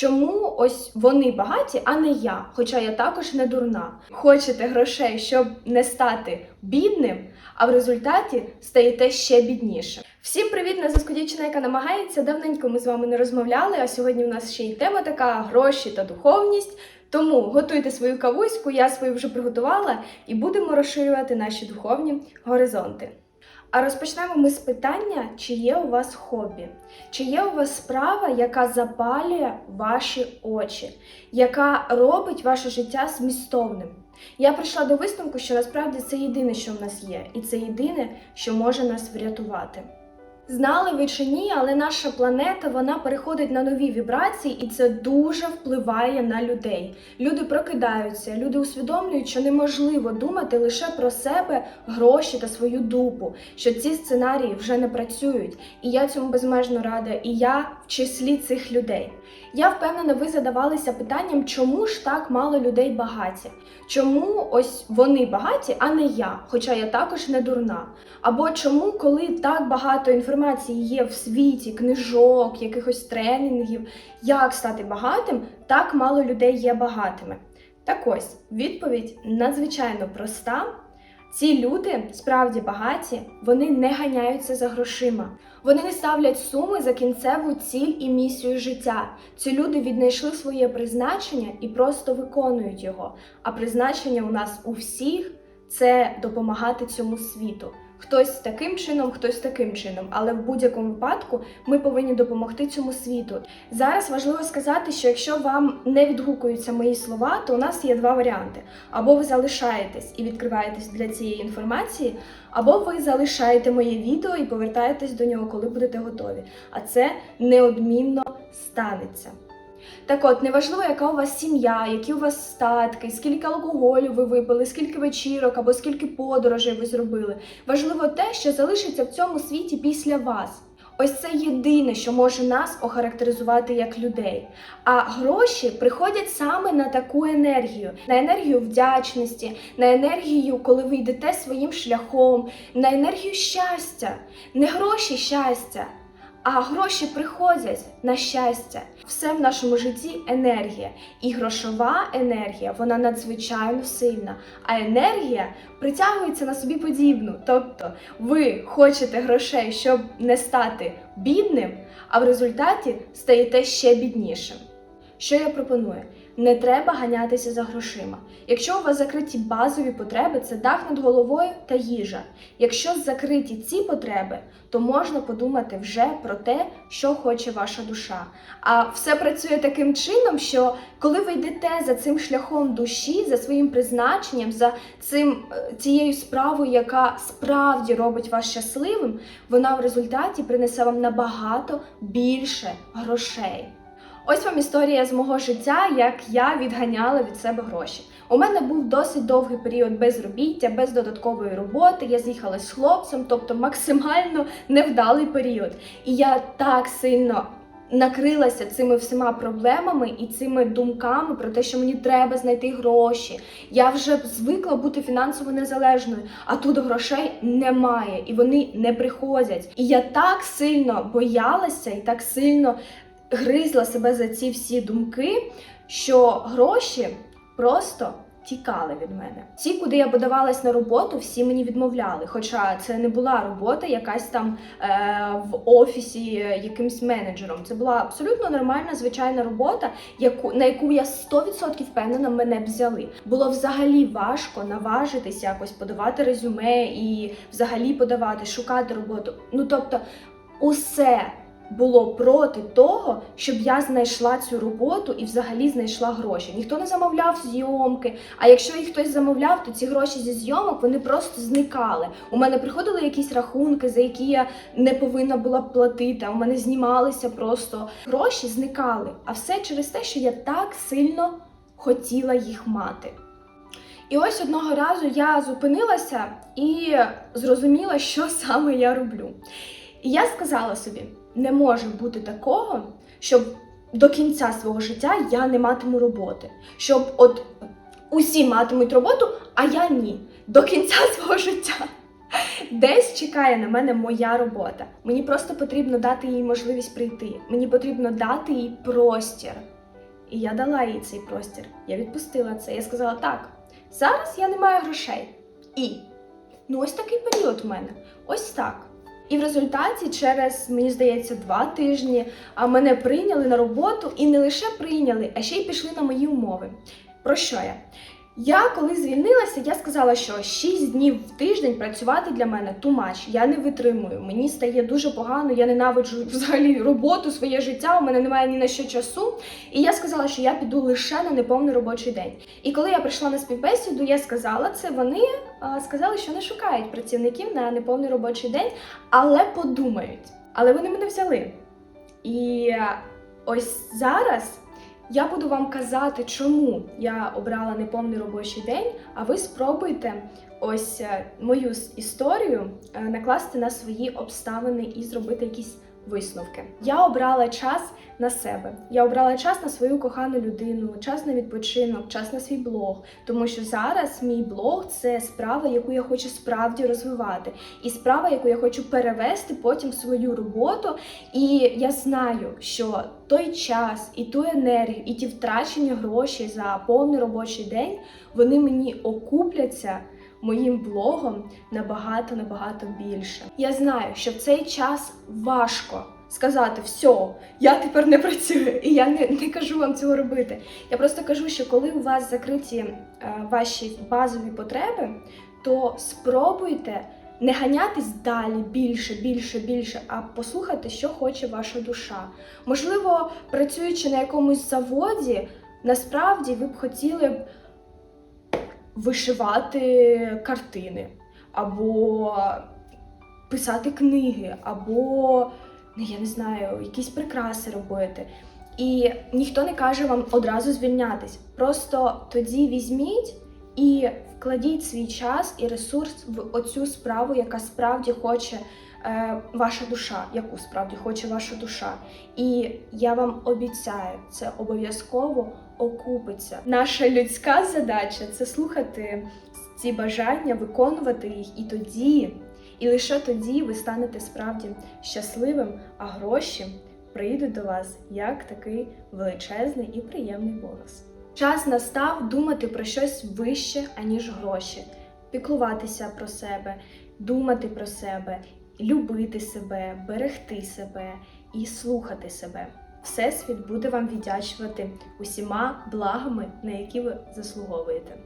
Чому ось вони багаті, а не я? Хоча я також не дурна. Хочете грошей, щоб не стати бідним, а в результаті стаєте ще біднішим. Всім привіт! На зв'язку дівчина, яка намагається. Давненько ми з вами не розмовляли, а сьогодні у нас ще й тема така гроші та духовність. Тому готуйте свою кавуську, я свою вже приготувала, і будемо розширювати наші духовні горизонти. А розпочнемо ми з питання, чи є у вас хобі, чи є у вас справа, яка запалює ваші очі, яка робить ваше життя змістовним. Я прийшла до висновку, що насправді це єдине, що в нас є, і це єдине, що може нас врятувати. Знали ви чи ні, але наша планета вона переходить на нові вібрації, і це дуже впливає на людей. Люди прокидаються, люди усвідомлюють, що неможливо думати лише про себе, гроші та свою дупу, що ці сценарії вже не працюють. І я цьому безмежно рада, і я числі цих людей. Я впевнена, ви задавалися питанням, чому ж так мало людей багаті? Чому ось вони багаті, а не я, хоча я також не дурна. Або чому, коли так багато інформації є в світі, книжок, якихось тренінгів, як стати багатим, так мало людей є багатими. Так ось відповідь надзвичайно проста. Ці люди справді багаті, вони не ганяються за грошима. Вони не ставлять суми за кінцеву ціль і місію життя. Ці люди віднайшли своє призначення і просто виконують його. А призначення у нас у всіх це допомагати цьому світу. Хтось таким чином, хтось таким чином, але в будь-якому випадку ми повинні допомогти цьому світу. Зараз важливо сказати, що якщо вам не відгукуються мої слова, то у нас є два варіанти: або ви залишаєтесь і відкриваєтесь для цієї інформації, або ви залишаєте моє відео і повертаєтесь до нього, коли будете готові. А це неодмінно станеться. Так от, неважливо, яка у вас сім'я, які у вас статки, скільки алкоголю ви випили, скільки вечірок або скільки подорожей ви зробили. Важливо те, що залишиться в цьому світі після вас. Ось це єдине, що може нас охарактеризувати як людей. А гроші приходять саме на таку енергію, на енергію вдячності, на енергію, коли ви йдете своїм шляхом, на енергію щастя, не гроші щастя. А гроші приходять на щастя. Все в нашому житті енергія. І грошова енергія, вона надзвичайно сильна. А енергія притягується на собі подібну. Тобто ви хочете грошей, щоб не стати бідним, а в результаті стаєте ще біднішим. Що я пропоную? Не треба ганятися за грошима. Якщо у вас закриті базові потреби, це дах над головою та їжа. Якщо закриті ці потреби, то можна подумати вже про те, що хоче ваша душа. А все працює таким чином, що коли ви йдете за цим шляхом душі, за своїм призначенням, за цим е, цією справою, яка справді робить вас щасливим, вона в результаті принесе вам набагато більше грошей. Ось вам історія з мого життя, як я відганяла від себе гроші. У мене був досить довгий період безробіття, без додаткової роботи. Я з'їхалась з хлопцем, тобто максимально невдалий період. І я так сильно накрилася цими всіма проблемами і цими думками про те, що мені треба знайти гроші. Я вже звикла бути фінансово незалежною, а тут грошей немає, і вони не приходять. І я так сильно боялася і так сильно гризла себе за ці всі думки, що гроші просто тікали від мене. Ті, куди я подавалась на роботу, всі мені відмовляли. Хоча це не була робота, якась там е, в офісі якимсь менеджером. Це була абсолютно нормальна, звичайна робота, яку на яку я 100% впевнена мене б взяли. Було взагалі важко наважитись якось подавати резюме і взагалі подавати, шукати роботу. Ну тобто, усе було проти того, щоб я знайшла цю роботу і взагалі знайшла гроші. Ніхто не замовляв зйомки. А якщо їх хтось замовляв, то ці гроші зі зйомок вони просто зникали. У мене приходили якісь рахунки, за які я не повинна була платити. А у мене знімалися просто гроші, зникали. А все через те, що я так сильно хотіла їх мати. І ось одного разу я зупинилася і зрозуміла, що саме я роблю. І я сказала собі: не може бути такого, щоб до кінця свого життя я не матиму роботи. Щоб от усі матимуть роботу, а я ні. До кінця свого життя. Десь чекає на мене моя робота. Мені просто потрібно дати їй можливість прийти. Мені потрібно дати їй простір. І я дала їй цей простір. Я відпустила це. Я сказала: так, зараз я не маю грошей. І ну ось такий період у мене. Ось так. І в результаті, через, мені здається, два тижні мене прийняли на роботу і не лише прийняли, а ще й пішли на мої умови. Про що я? Я коли звільнилася, я сказала, що 6 днів в тиждень працювати для мене much. Я не витримую. Мені стає дуже погано, я ненавиджу взагалі роботу, своє життя. У мене немає ні на що часу. І я сказала, що я піду лише на неповний робочий день. І коли я прийшла на співбесіду, я сказала це. Вони сказали, що не шукають працівників на неповний робочий день, але подумають. Але вони мене взяли. І е, ось зараз. Я буду вам казати, чому я обрала неповний робочий день, а ви спробуйте ось е, мою історію е, накласти на свої обставини і зробити якісь висновки. Я обрала час на себе. Я обрала час на свою кохану людину, час на відпочинок, час на свій блог. Тому що зараз мій блог це справа, яку я хочу справді розвивати, і справа, яку я хочу перевести потім в свою роботу. І я знаю, що той час, і ту енергію, і ті втрачені гроші за повний робочий день, вони мені окупляться моїм блогом набагато набагато більше. Я знаю, що в цей час важко сказати все, я тепер не працюю, і я не, не кажу вам цього робити. Я просто кажу, що коли у вас закриті е, ваші базові потреби, то спробуйте не ганятись далі більше, більше, більше, а послухати, що хоче ваша душа. Можливо, працюючи на якомусь заводі, насправді ви б хотіли б вишивати картини, або писати книги, або, ну, я не знаю, якісь прикраси робити. І ніхто не каже вам одразу звільнятись. Просто тоді візьміть і вкладіть свій час і ресурс в оцю справу, яка справді хоче е, ваша душа, яку справді хоче ваша душа. І я вам обіцяю, це обов'язково окупиться. Наша людська задача це слухати ці бажання, виконувати їх, і тоді, і лише тоді ви станете справді щасливим, а гроші прийдуть до вас як такий величезний і приємний бонус. Час настав думати про щось вище, аніж гроші, піклуватися про себе, думати про себе, любити себе, берегти себе і слухати себе. Всесвіт буде вам віддячувати усіма благами, на які ви заслуговуєте.